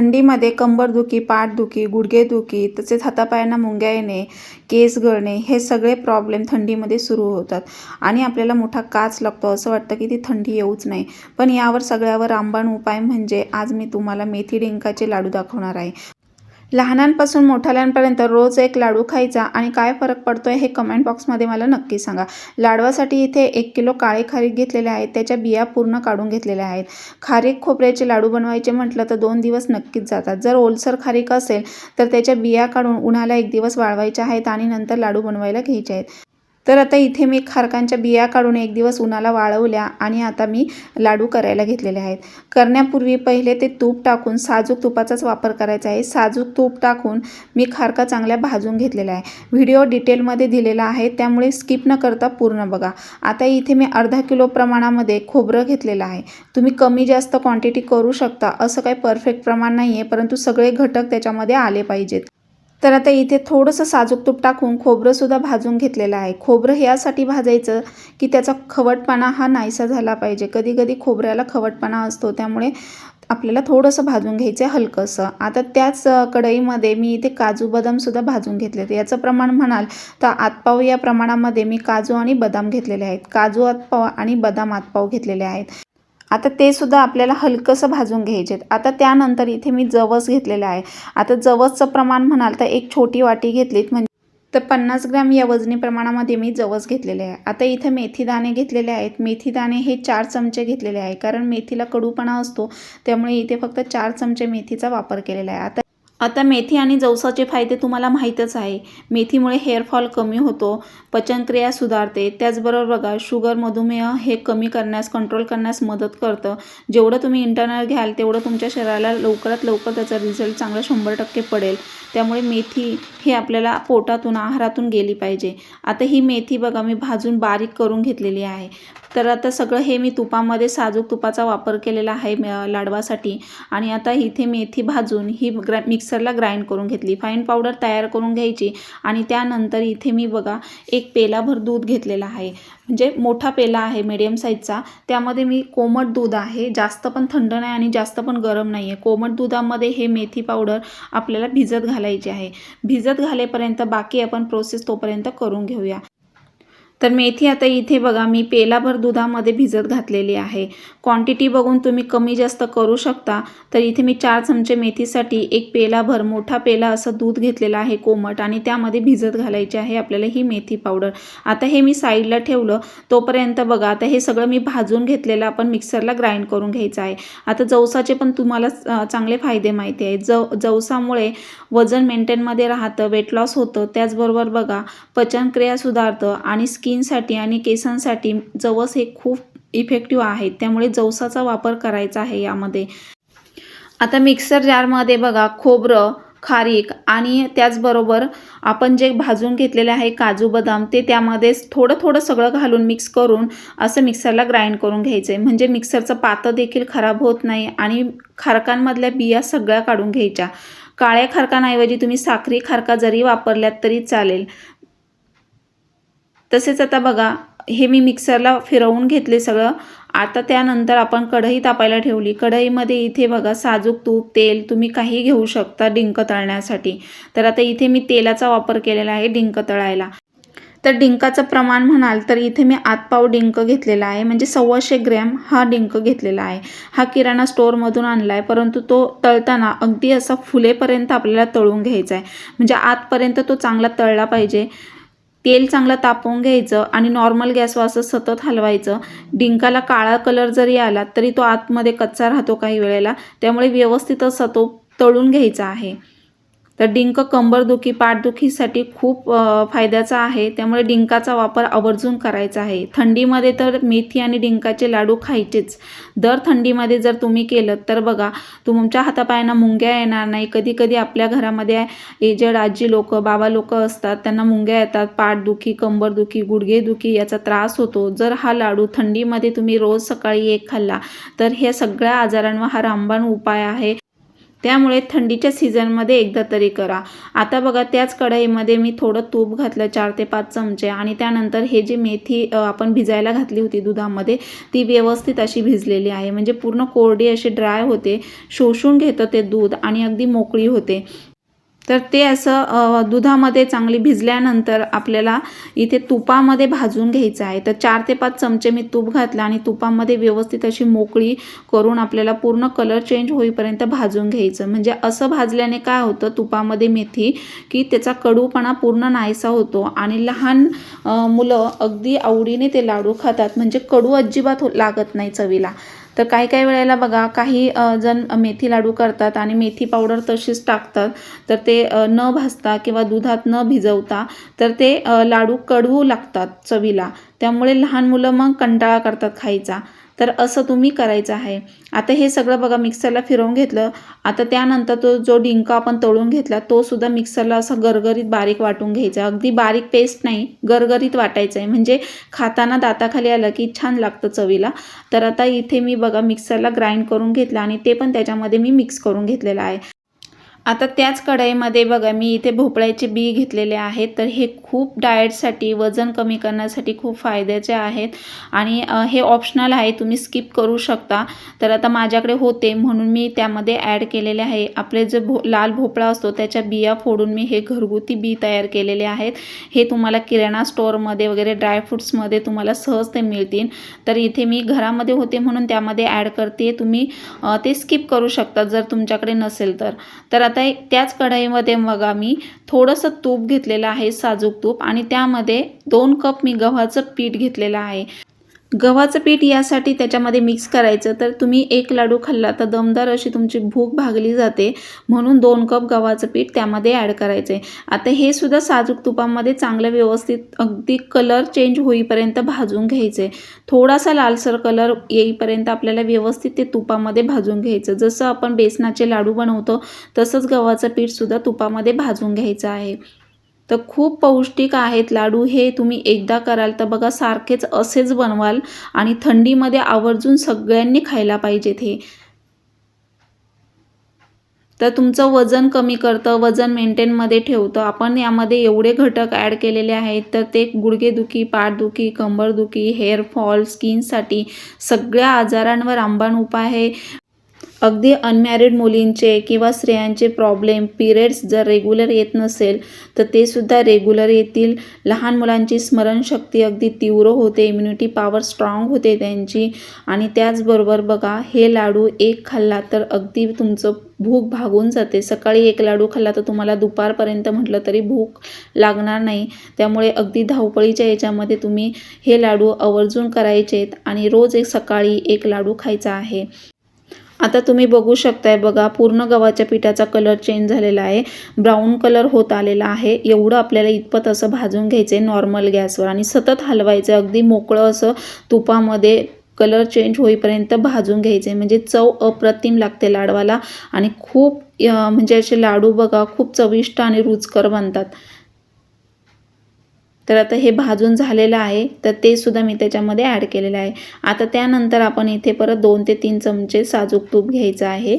थंडीमध्ये कंबरदुखी पाठदुखी गुडघेदुखी तसेच हातापायांना मुंग्या येणे केस गळणे हे सगळे प्रॉब्लेम थंडीमध्ये सुरू होतात. आणि आपल्याला मोठा काच लागतो असं वाटतं की ती थंडी येऊच नाही. पण यावर सगळ्यावर रामबाण उपाय म्हणजे आज मी तुम्हाला मेथी डिंकाचे लाडू दाखवणार आहे. लहानांपासून मोठाल्यांपर्यंत रोज एक लाडू खायचा आणि काय फरक पडतोय हे कमेंट बॉक्समध्ये मला नक्की सांगा. लाडवासाठी इथे एक किलो काळे खारीक घेतलेले आहेत त्याच्या बिया पूर्ण काढून घेतलेल्या आहेत. खारीक खोबऱ्याचे लाडू बनवायचे म्हटलं तर दोन दिवस नक्कीच जातात. जर ओलसर खारीक असेल तर त्याच्या बिया काढून उन्हाला एक दिवस वाळवायच्या आहेत आणि नंतर लाडू बनवायला घ्यायचे आहेत. तर आता इथे मी खारकांच्या बिया काढून एक दिवस उन्हाला वाळवल्या आणि आता मी लाडू करायला घेतलेले आहेत. करण्यापूर्वी पहिले ते तूप टाकून साजूक तुपाचाच वापर करायचा आहे. साजूक तूप टाकून मी खारका चांगल्या भाजून घेतलेला आहे. व्हिडिओ डिटेलमध्ये दिलेला आहे त्यामुळे स्किप न करता पूर्ण बघा. आता इथे मी अर्धा किलो प्रमाणामध्ये खोबरं घेतलेलं आहे. तुम्ही कमी जास्त क्वांटिटी करू शकता. असं काही परफेक्ट प्रमाण नाही आहे परंतु सगळे घटक त्याच्यामध्ये आले पाहिजेत. तर आता इथे थोडंसं साजूक तूप टाकून खोबरंसुद्धा भाजून घेतलेलं आहे. खोबरं यासाठी भाजायचं की त्याचा खवटपणा हा नाहीसा झाला पाहिजे. कधी कधी खोबऱ्याला खवटपणा असतो त्यामुळे आपल्याला थोडंसं भाजून घ्यायचं आहे हलकंसं. आता त्याच कढईमध्ये मी इथे काजू बदामसुद्धा भाजून घेतले होते याचं प्रमाण म्हणाल तर आतपाव या प्रमाणामध्ये मी काजू आणि बदाम घेतलेले आहेत. काजू आतपाव आणि बदाम आतपाव घेतलेले आहेत. आता ते सुद्धा आपल्याला हलकंसं भाजून घ्यायचे आहेत आता त्यानंतर इथे मी जवस घेतलेलं आहे. आता जवसचं प्रमाण म्हणाल तर एक छोटी वाटी घेतलीत म्हणजे तर पन्नास ग्रॅम या वजनी प्रमाणामध्ये मी जवस घेतलेले आहे. आता इथे मेथी दाणे घेतलेले आहेत. मेथी दाणे हे चार चमचे घेतलेले आहे. कारण मेथीला कडूपणा असतो. त्यामुळे इथे फक्त चार चमचे मेथीचा वापर केलेला आहे. आता आता मेथी आणि जवसाचे फायदे तुम्हाला माहीतच आहे. मेथीमुळे हेअरफॉल कमी होतो पचनक्रिया सुधारते. त्याचबरोबर बघा शुगर मधुमेह हे कमी करण्यास कंट्रोल करण्यास मदत करतं. जेवढं तुम्ही इंटरनल घ्याल तेवढं तुमच्या शरीराला लवकरात लवकर त्याचा रिझल्ट चांगला शंभर टक्के पडेल. त्यामुळे मेथी हे आपल्याला पोटातून आहारातून गेली पाहिजे. आता ही मेथी बघा मी भाजून बारीक करून घेतलेली आहे. तर आता सगळं हे मी तुपामध्ये साजूक तुपाचा वापर केलेला आहे लाडवासाठी. आणि आता इथे मेथी भाजून ही ग्रा मिक्सरला ग्राइंड करून घेतली. फाईन पावडर तयार करून घ्यायची आणि त्यानंतर इथे मी बघा एक पेलाभर दूध घेतलेला आहे. म्हणजे मोठा पेला आहे मीडियम साईजचा त्यामध्ये मी कोमट दूध आहे. जास्त पण थंड नाही आणि जास्त पण गरम नाही आहे कोमट दुधामध्ये हे मेथी पावडर आपल्याला भिजत घालायची आहे. भिजत घालेपर्यंत बाकी आपण प्रोसेस तोपर्यंत करून घेऊया. तर मेथी आता इथे बघा मी पेलाभर दुधामध्ये भिजत घातलेली आहे. क्वांटिटी बघून तुम्ही कमी जास्त करू शकता. तर इथे मी चार चमचे मेथीसाठी एक पेलाभर मोठा पेला असं दूध घेतलेलं आहे कोमट आणि त्यामध्ये भिजत घालायचे आहे आपल्याला ही मेथी पावडर आता हे मी साईडला ठेवलं. तोपर्यंत बघा आता हे सगळं मी भाजून घेतलेलं आपण मिक्सरला ग्राइंड करून घ्यायचं आहे. आता जवसाचे पण तुम्हाला चांगले फायदे माहिती आहे. जव जवसामुळे वजन मेंटेनमध्ये राहतं वेट लॉस होतं. त्याचबरोबर बघा पचनक्रिया सुधारतं आणि स्किन स्किनसाठी आणि केसांसाठी जवस हे खूप इफेक्टिव्ह आहे त्यामुळे जवसाचा वापर करायचा आहे यामध्ये. आता मिक्सर जारमध्ये बघा खोबरं खारीक आणि त्याचबरोबर आपण जे भाजून घेतलेले आहे काजू बदाम ते त्यामध्ये थोडं थोडं सगळं घालून मिक्स करून असं मिक्सरला ग्राइंड करून घ्यायचं. आहे म्हणजे मिक्सरचं पातं देखील खराब होत नाही आणि खारकांमधल्या बिया सगळ्या काढून घ्यायच्या. काळ्या खारकांऐवजी तुम्ही साखरी खारका जरी वापरल्यात तरी चालेल. तसेच आता बघा हे मी मिक्सरला फिरवून घेतले सगळं. आता त्यानंतर आपण कढई तापायला ठेवली. कढईमध्ये इथे बघा साजूक तूप तेल तुम्ही काही घेऊ शकता डिंक तळण्यासाठी. तर आता इथे मी तेलाचा वापर केलेला आहे डिंक तळायला. तर डिंकाचं प्रमाण म्हणाल तर इथे मी आतपाव डिंक घेतलेला आहे. म्हणजे सव्वाशे ग्रॅम हा डिंक घेतलेला आहे. हा किराणा स्टोअरमधून आणला आहे परंतु तो तळताना अगदी असा फुलेपर्यंत आपल्याला तळून घ्यायचा आहे म्हणजे आतपर्यंत तो चांगला तळला पाहिजे. तेल चांगलं तापवून घ्यायचं आणि नॉर्मल गॅसवर असं सतत हलवायचं. डिंकाला काळा कलर जरी आला तरी तो आतमध्ये कच्चा राहतो काही वेळेला. त्यामुळे व्यवस्थित असा तो तळून घ्यायचा आहे. तर डिंक कंबरदुखी पाठदुखीसाठी खूप फायद्याचा आहे. त्यामुळे डिंकाचा वापर आवर्जून करायचा आहे. थंडीमध्ये तर मेथी आणि डिंकाचे लाडू खायचेच. दर थंडीमध्ये जर तुम्ही केलं तर बघा तुमच्या हातापायांना मुंग्या येणार नाही. कधी कधी आपल्या घरामध्ये एजड आजी लोक बाबा लोक असतात. त्यांना मुंग्या येतात. पाठदुखी कंबरदुखी गुडघेदुखी याचा त्रास होतो. जर हा लाडू थंडीमध्ये तुम्ही रोज सकाळी एक खाल्ला तर ह्या सगळ्या आजारांवर हा रामबाण उपाय आहे. त्यामुळे थंडीच्या सीझनमध्ये एकदा तरी करा. आता बघा त्याच कढईमध्ये मी थोडं तूप घातलं चार ते पाच चमचे. आणि त्यानंतर हे जी मेथी आपण भिजायला घातली होती दुधामध्ये ती व्यवस्थित अशी भिजलेली आहे. म्हणजे पूर्ण कोरडी अशी ड्राय होते. शोषून घेतं ते दूध आणि अगदी मोकळी होते. तर ते असं दुधामध्ये चांगली भिजल्यानंतर आपल्याला इथे तुपामध्ये भाजून घ्यायचं आहे. तर चार ते पाच चमचे मी तूप घातलं आणि तुपामध्ये व्यवस्थित अशी मोकळी करून आपल्याला पूर्ण कलर चेंज होईपर्यंत भाजून घ्यायचं. म्हणजे असं भाजल्याने काय होतं तुपामध्ये मेथी की त्याचा कडूपणा पूर्ण नाहीसा होतो आणि लहान मुलं अगदी आवडीने ते लाडू खातात. म्हणजे कडू अजिबात हो- लागत नाही चवीला. तर काही काही वेळेला बघा काही जण मेथी लाडू करतात आणि मेथी पावडर तशीच टाकतात. तर ते न भाजता किंवा दुधात न भिजवता तर ते लाडू कडवू लागतात चवीला. त्यामुळे लहान मुलं मग कंटाळा करतात खायचा. तर असं तुम्ही करायचं आहे. आता हे सगळं बघा मिक्सरला फिरवून घेतलं. आता त्यानंतर तो जो डिंका आपण तळून घेतला तो सुद्धा मिक्सरला असा गरगरीत बारीक वाटून घ्यायचा. अगदी बारीक पेस्ट नाही गरगरीत वाटायचं आहे म्हणजे खाताना दाताखाली आलं की छान लागतं चवीला. तर आता इथे मी बघा मिक्सरला ग्राइंड करून घेतलं आणि ते पण त्याच्यामध्ये मी मिक्स करून घेतलेलं आहे. आता त्याच कढईमध्ये बघा मी इथे भोपळ्याचे बी घेतलेले आहेत. तर हे खूप डाएटसाठी वजन कमी करण्यासाठी खूप फायद्याचे आहेत. आणि हे ऑप्शनल आहे तुम्ही स्किप करू शकता. तर आता माझ्याकडे होते म्हणून मी त्यामध्ये ॲड केलेले आहे. आपले जे भो लाल भोपळा असतो त्याच्या बिया फोडून मी हे घरगुती बी तयार केलेले आहेत. हे तुम्हाला किराणा स्टोअरमध्ये वगैरे ड्रायफ्रुट्समध्ये तुम्हाला सहज ते मिळतील. तर इथे मी घरामध्ये होते म्हणून त्यामध्ये ॲड करते. तुम्ही ते स्किप करू शकता जर तुमच्याकडे नसेल तर. तर आता कढाई त्याच कढाईमध्ये बघा मी थोडंसं तूप घेतलेलं आहे साजूक तूप. आणि त्यामध्ये दोन कप मी गव्हाचं पीठ घेतलेलं आहे. गव्हाचं पीठ यासाठी त्याच्यामध्ये मिक्स करायचं. तर तुम्ही एक लाडू खाल्ला तर दमदार अशी तुमची भूक भागली जाते. म्हणून दोन कप गव्हाचं पीठ त्यामध्ये ॲड करायचं आहे आता हे सुद्धा साजूक तुपामध्ये चांगलं व्यवस्थित अगदी कलर चेंज होईपर्यंत भाजून घ्यायचं आहे थोडासा लालसर कलर येईपर्यंत आपल्याला व्यवस्थित ते तुपामध्ये भाजून घ्यायचं. जसं आपण बेसनाचे लाडू बनवतो तसंच गव्हाचं पीठसुद्धा तुपामध्ये भाजून घ्यायचं आहे. तर खूप पौष्टिक आहेत लाडू. हे तुम्ही एकदा कराल तर बघा सारखेच असेच बनवाल आणि थंडीमध्ये आवर्जून सगळ्यांनी खायला पाहिजेत हे तर तुमचं वजन कमी करतं वजन मेंटेनमध्ये ठेवतं. आपण यामध्ये एवढे घटक ॲड केलेले आहेत तर ते गुडघेदुखी पाठदुखी कंबरदुखी हेअरफॉल स्किनसाठी सगळ्या आजारांवर रामबाण उपाय आहे. अगदी अनमॅरिड मुलींचे किंवा स्त्रियांचे प्रॉब्लेम पिरियड्स जर रेग्युलर येत नसेल तर ते सुद्धा रेग्युलर येतील. लहान मुलांची स्मरणशक्ती अगदी तीव्र होते इम्युनिटी पॉवर स्ट्रॉंग होते त्यांची. आणि त्याचबरोबर बघा हे लाडू एक खाल्ला तर अगदी तुमचं भूक भागून जाते. सकाळी एक लाडू खाल्ला तर तुम्हाला दुपारपर्यंत म्हटलं तरी भूक लागणार नाही. त्यामुळे अगदी धावपळीच्या याच्यामध्ये तुम्ही हे लाडू आवर्जून करायचेत आणि रोज एक सकाळी एक लाडू खायचा आहे. आता तुम्ही बघू शकताय बघा पूर्ण गव्हाच्या पिठाचा कलर चेंज झालेला आहे. ब्राऊन कलर होत आलेला आहे. एवढं आपल्याला इतपत असं भाजून घ्यायचं आहे नॉर्मल गॅसवर आणि सतत हलवायचं अगदी मोकळं असं तुपामध्ये कलर चेंज होईपर्यंत भाजून घ्यायचे म्हणजे चव अप्रतिम लागते लाडवाला. आणि खूप म्हणजे असे लाडू बघा खूप चविष्ट आणि रुचकर बनतात. तर आता हे भाजून झालेलं आहे तर ते सुद्धा मी त्याच्यामध्ये ॲड केलेलं आहे. आता त्यानंतर आपण इथे परत दोन ते तीन चमचे साजूक तूप घ्यायचं आहे.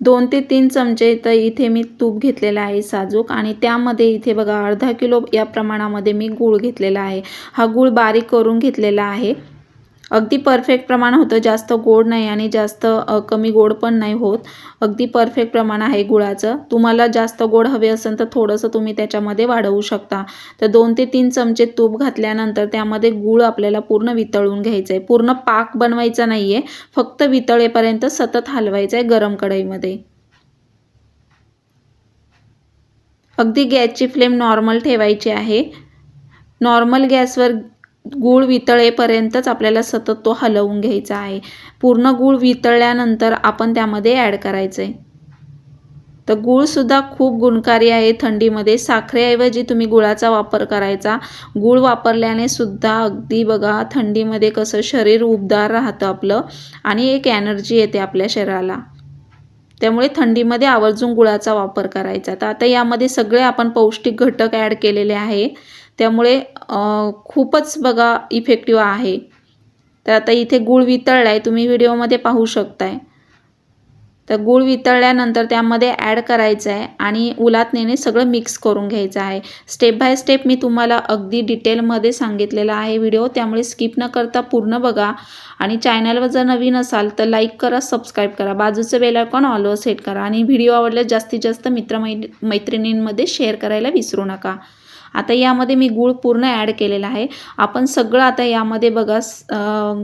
दोन ते तीन चमचे तर इथे मी तूप घेतलेलं आहे साजूक आणि त्यामध्ये इथे बघा अर्धा किलो या प्रमाणामध्ये मी गूळ घेतलेला आहे. हा गूळ बारीक करून घेतलेला आहे. अगदी परफेक्ट प्रमाण होतं. जास्त गोड नाही आणि जास्त कमी गोड पण नाही होत. अगदी परफेक्ट प्रमाण आहे गुळाचं. तुम्हाला जास्त गोड हवे असेल तर थोडंसं तुम्ही त्याच्यामध्ये वाढवू शकता. तर दोन ते तीन चमचे तूप घातल्यानंतर त्यामध्ये गूळ आपल्याला पूर्ण वितळून घ्यायचं आहे पूर्ण पाक बनवायचा नाही आहे फक्त वितळेपर्यंत सतत हलवायचं आहे गरम कढईमध्ये. अगदी गॅसची फ्लेम नॉर्मल ठेवायची आहे. नॉर्मल गॅसवर गूळ वितळेपर्यंतच आपल्याला सतत तो हलवून घ्यायचा आहे. पूर्ण गूळ वितळल्यानंतर आपण त्यामध्ये ॲड करायचं आहे तर गूळसुद्धा खूप गुणकारी आहे थंडीमध्ये. साखरेऐवजी तुम्ही गुळाचा वापर करायचा. गूळ वापरल्याने सुद्धा अगदी बघा थंडीमध्ये कसं शरीर उबदार राहतं आपलं आणि एक एनर्जी येते आपल्या शरीराला. त्यामुळे थंडीमध्ये आवर्जून गुळाचा वापर करायचा. तर आता यामध्ये सगळे आपण पौष्टिक घटक ॲड केलेले आहे. त्यामुळे खूपच बघा इफेक्टिव्ह आहे. तर आता इथे गूळ वितळला आहे तुम्ही व्हिडिओमध्ये पाहू शकताय. तर गूळ वितळल्यानंतर त्यामध्ये ॲड करायचं आहे आणि उलातनेने सगळं मिक्स करून घ्यायचं आहे. स्टेप बाय स्टेप मी तुम्हाला अगदी डिटेलमध्ये सांगितलेला आहे व्हिडिओ त्यामुळे स्किप न करता पूर्ण बघा. आणि चॅनलवर जर नवीन असाल तर लाईक करा सबस्क्राईब करा. बाजूचं बेल आयकॉन ऑलवर सेट करा. आणि व्हिडिओ आवडल्यास जास्तीत जास्त मित्रमै मैत्रिणींमध्ये शेअर करायला विसरू नका. आता यामध्ये मी गूळ पूर्ण ॲड केलेला आहे. आपण सगळं आता यामध्ये बघा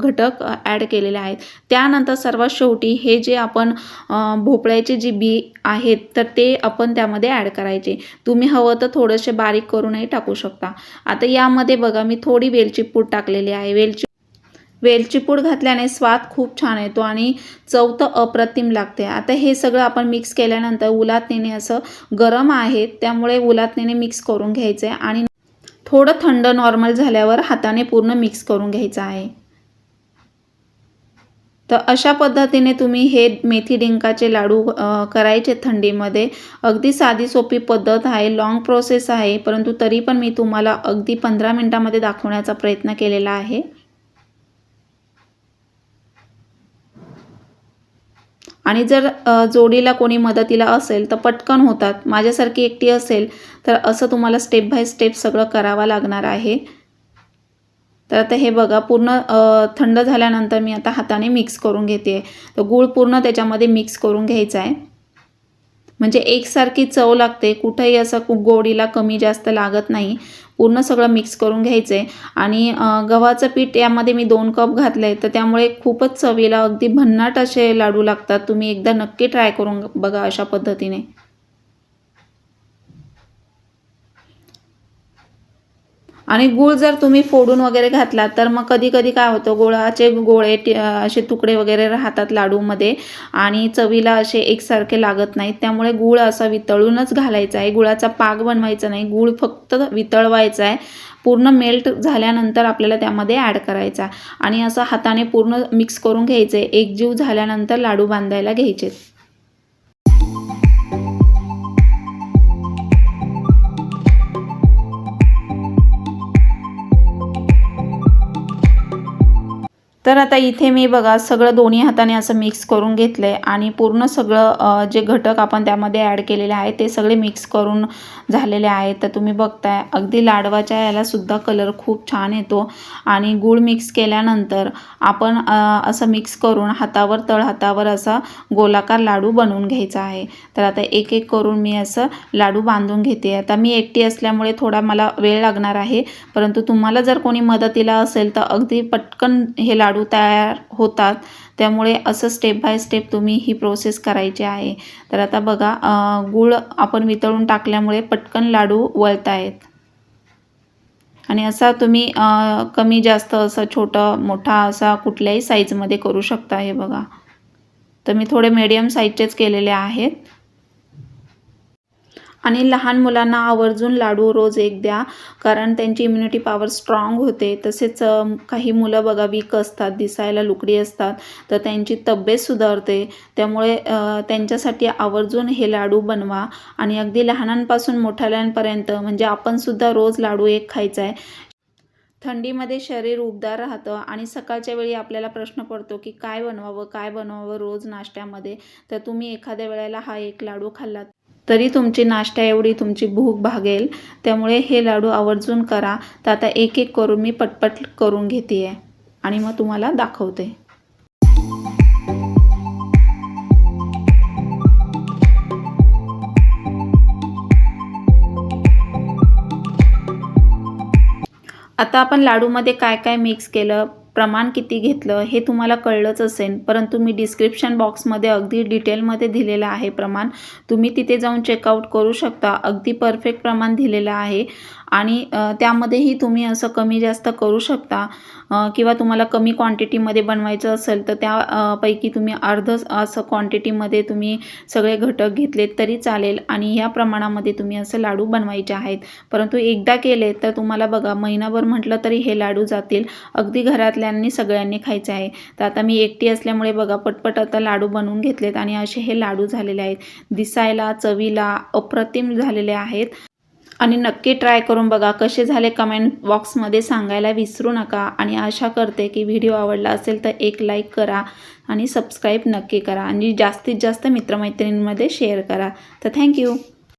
घटक ॲड केलेले आहेत. त्यानंतर सर्वात शेवटी हे जे आपण भोपळ्याचे जे बी आहेत तर ते आपण त्यामध्ये ॲड करायचे. तुम्ही हवं तर थोडंसे बारीक करूनही टाकू शकता. आता यामध्ये बघा मी थोडी वेलची पूड टाकलेली आहे. वेलची वेलची पूड घातल्याने स्वाद खूप छान येतो आणि चव तर अप्रतिम लागते. आता हे सगळं आपण मिक्स केल्यानंतर उलातणीने असं गरम आहे त्यामुळे उलातणीने मिक्स करून घ्यायचं आहे आणि थोडं थंड नॉर्मल झाल्यावर हाताने पूर्ण मिक्स करून घ्यायचं आहे. तर अशा पद्धतीने तुम्ही हे मेथी डिंकाचे लाडू करायचे थंडीमध्ये. अगदी साधी सोपी पद्धत आहे लॉंग प्रोसेस आहे परंतु तरी पण मी तुम्हाला अगदी पंधरा मिनटामध्ये दाखवण्याचा प्रयत्न केलेला आहे. आणि जर जोडीला कोणी मदतीला असेल तर पटकन होतात. माझ्यासारखी एकटी असेल तर असं तुम्हाला स्टेप बाय स्टेप सगळं करावं लागणार आहे. तर आता हे बघा पूर्ण थंड झाल्यानंतर मी आता हाताने मिक्स करून घेते. तर गूळ पूर्ण त्याच्यामध्ये मिक्स करून घ्यायचा आहे. म्हणजे एकसारखी चव लागते. कुठंही असं कु- गोडीला कमी जास्त लागत नाही. पूर्ण सगळं मिक्स करून घ्यायचं. आहे आणि गव्हाचं पीठ यामध्ये मी दोन कप घातलं आहे तर त्यामुळे खूपच चवीला अगदी भन्नाट असे लाडू लागतात. तुम्ही एकदा नक्की ट्राय करून बघा अशा पद्धतीने. आणि गूळ जर तुम्ही फोडून वगैरे घातला तर मग कधी कधी काय होतं गुळाचे गोळे असे तुकडे वगैरे राहतात लाडूमध्ये आणि चवीला असे एकसारखे लागत नाहीत. त्यामुळे गूळ असा वितळूनच घालायचा आहे. गुळाचा पाक बनवायचा नाही. गूळ फक्त वितळवायचा आहे. पूर्ण मेल्ट झाल्यानंतर आपल्याला त्यामध्ये ॲड करायचा. आणि असं हाताने पूर्ण मिक्स करून घ्यायचे. एकजीव झाल्यानंतर लाडू बांधायला घ्यायचे. तर आता इथे मी बघा सगळं दोन्ही हाताने असं मिक्स करून घेतलं आहे आणि पूर्ण सगळं जे घटक आपण त्यामध्ये ॲड केलेले आहे ते सगळे मिक्स करून झालेले आहेत. तर तुम्ही बघताय अगदी लाडवाच्या यालासुद्धा कलर खूप छान येतो. आणि गूळ मिक्स केल्यानंतर आपण असं मिक्स करून हातावर तळहातावर असा गोलाकार लाडू बनवून घ्यायचा आहे. तर आता एक एक करून मी असं लाडू बांधून घेते. आता मी एकटी असल्यामुळे थोडा मला वेळ लागणार आहे. परंतु तुम्हाला जर कोणी मदतीला असेल तर अगदी पटकन हे लाडू लाडू तयार होतात. त्यामुळे असं स्टेप बाय स्टेप तुम्ही ही प्रोसेस करायची आहे. तर आता बघा गूळ आपण वितळून टाकल्यामुळे पटकन लाडू वळत आहेत आणि असा तुम्ही कमी जास्त असं छोटं मोठा असा कुठल्याही साईजमध्ये करू शकता हे बघा. तर मी थोडे मीडियम साईजचेच केलेले आहेत. आणि लहान मुलांना आवर्जून लाडू रोज एक द्या कारण त्यांची इम्युनिटी पॉवर स्ट्रॉंग होते. तसेच काही मुलं बघा वीक असतात दिसायला लुकडी असतात तर त्यांची तब्येत सुधारते. त्यामुळे त्यांच्यासाठी आवर्जून हे लाडू बनवा. आणि अगदी लहानांपासून मोठ्याल्यांपर्यंत म्हणजे आपणसुद्धा रोज लाडू एक खायचा आहे थंडीमध्ये शरीर उबदार राहतं आणि सकाळच्या वेळी आपल्याला प्रश्न पडतो की काय बनवावं काय बनवावं रोज नाश्त्यामध्ये? तर तुम्ही एखाद्या वेळेला हा एक लाडू खाल्लात. तरी तुमची नाश्ता एवढी तुमची भूक भागेल. त्यामुळे हे लाडू आवर्जून करा. तर आता एक एक करून मी पटपट करून घेते आहे आणि मग तुम्हाला दाखवते. आता आपण लाडूमध्ये काय काय मिक्स केलं? प्रमाण किती घेतलं हे तुम्हाला कळलंच असेल. परंतु मी डिस्क्रिप्शन बॉक्समध्ये अगदी डिटेलमध्ये दिलेलं आहे प्रमाण. तुम्ही तिथे जाऊन चेकआउट करू शकता. अगदी परफेक्ट प्रमाण दिलेलं आहे. आणि त्यामध्येही तुम्ही असं कमी जास्त करू शकता. किंवा तुम्हाला कमी क्वांटिटीमध्ये बनवायचं असेल तर त्यापैकी तुम्ही अर्ध असं क्वांटिटीमध्ये तुम्ही सगळे घटक घेतलेत तरी चालेल आणि या प्रमाणामध्ये तुम्ही असं लाडू बनवायचे आहेत. परंतु एकदा केले तर तुम्हाला बघा महिनाभर म्हटलं तरी हे लाडू जातील. अगदी घरातल्यांनी सगळ्यांनी खायचे आहे. तर आता मी एकटी असल्यामुळे बघा पटपट आता लाडू बनवून घेतलेत आणि असे हे लाडू झालेले आहेत. दिसायला चवीला अप्रतिम झालेले आहेत. आणि नक्की ट्राय करून बघा कसे झाले कमेंट बॉक्समध्ये सांगायला विसरू नका. आणि आशा करते की व्हिडिओ आवडला असेल तर एक लाईक करा आणि सबस्क्राईब नक्की करा. आणि जास्तीत जास्त मित्रमैत्रिणींमध्ये शेअर करा. तर थँक्यू